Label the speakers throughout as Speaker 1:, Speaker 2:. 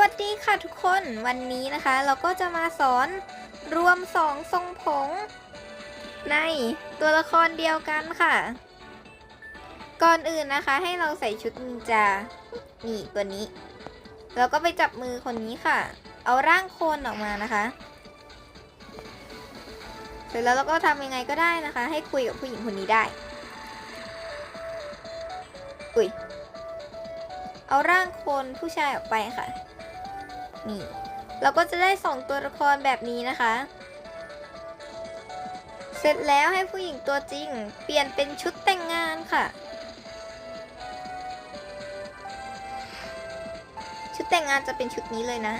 Speaker 1: วัสดีค่ะทุกคนวันนี้นะคะเราก็จะมาสอนรวมสองทรงผงในตัวละครเดียวกันค่ะ ก่อนอื่นนะคะให้เราใส่ชุดนินจานี่ตัวนี้ แล้วก็ไปจับมือคนนี้ค่ะ เอาร่างโคนออกมานะคะ เสร็จแล้วเราก็ทำยังไงก็ได้นะคะ ให้คุยกับผู้หญิงคนนี้ได้อุ้ยเอาร่างโคนผู้ชายออกไปค่ะ นี่ เราก็จะได้สองตัวละครแบบนี้นะคะ เสร็จแล้วให้ผู้หญิงตัวจริง เปลี่ยนเป็นชุดแต่งงานค่ะ ชุดแต่งงานจะเป็นชุดนี้เลยนะ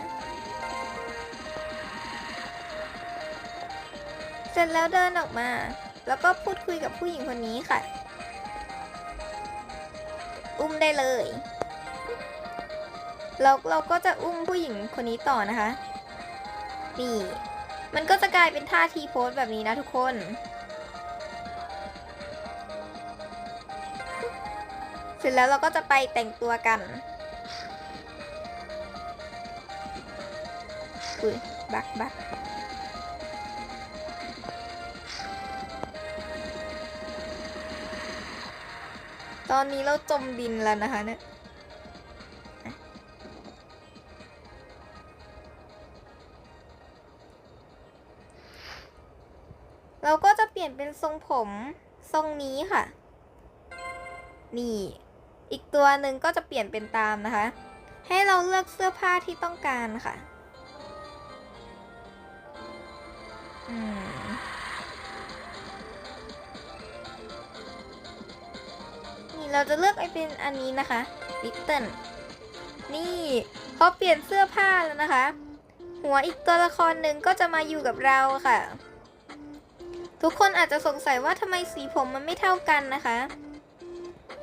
Speaker 1: เสร็จแล้วเดินออกมา แล้วก็พูดคุยกับผู้หญิงคนนี้ค่ะ อุ้มได้เลย เราเราก็จะอุ้มผู้หญิงคนนี้ต่อนะคะ นี่ มันก็จะกลายเป็นท่าทีโพสแบบนี้นะทุกคน เสร็จแล้วเราก็จะไปแต่งตัวกันอุ้ยบักบักตอนนี้เราจมดินแล้วนะคะเนี่ย เราก็จะเปลี่ยนเป็นทรงผมทรงนี้ค่ะ นี่ อีกตัวหนึ่งก็จะเปลี่ยนเป็นตามนะคะ ให้เราเลือกเสื้อผ้าที่ต้องการค่ะอืมนี่เราจะเลือกไอเป็นอันนี้นะคะลิตเติ้ลนี่พอเปลี่ยนเสื้อผ้าแล้วนะคะ หัวอีกตัวละครหนึ่งก็จะมาอยู่กับเราค่ะ ทุกคนอาจจะสงสัยว่าทำไมสีผมมันไม่เท่ากันนะคะ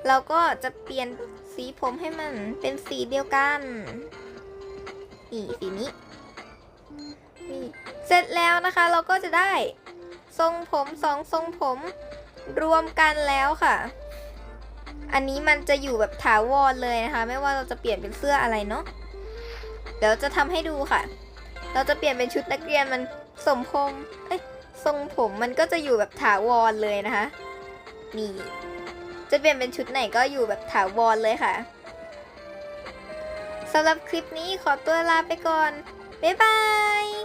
Speaker 1: เราก็จะเปลี่ยนสีผมให้มันเป็นสีเดียวกันนี่สีนี้นี่เสร็จแล้วนะคะ เราก็จะได้ทรงผมสองทรงผมรวมกันแล้วค่ะ อันนี้มันจะอยู่แบบถาวรเลยนะคะ ไม่ว่าเราจะเปลี่ยนเป็นเสื้ออะไรเนาะเดี๋ยวจะทำให้ดูค่ะ เราจะเปลี่ยนเป็นชุดนักเรียนมันสมพงเอ้ย ทรงผมมันก็จะอยู่แบบถาวรเลยนะคะ นี่ จะเปลี่ยนเป็นชุดไหนก็อยู่แบบถาวรเลยค่ะสำหรับคลิปนี้ขอตัวลาไปก่อน บ๊ายบาย